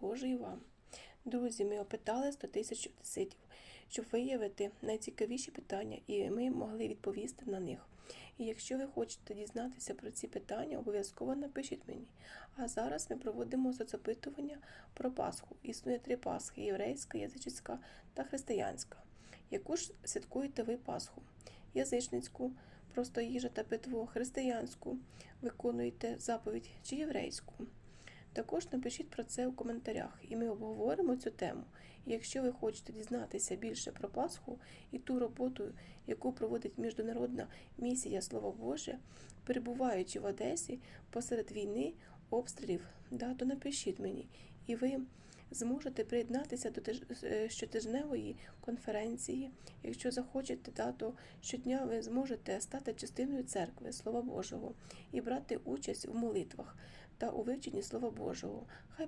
Божий вам. Друзі, ми опитали 100 тисяч одеситів, щоб виявити найцікавіші питання, і ми могли відповісти на них. І якщо ви хочете дізнатися про ці питання, обов'язково напишіть мені. А зараз ми проводимо соцопитування про Пасху. Існує три Пасхи: єврейська, язичницька та християнська. Яку ж святкуєте ви Пасху? Язичницьку, просто їжа та питво, християнську, виконуєте заповідь чи єврейську? Також напишіть про це у коментарях, і ми обговоримо цю тему. І якщо ви хочете дізнатися більше про Пасху і ту роботу, яку проводить Міжнародна місія Слово Боже, перебуваючи в Одесі посеред війни, обстрілів, да, то напишіть мені, і ви зможете приєднатися до е, щотижневої конференції. Якщо захочете, да, то щодня ви зможете стати частиною церкви Слова Божого і брати участь у молитвах та у вивченні Слова Божого. Хай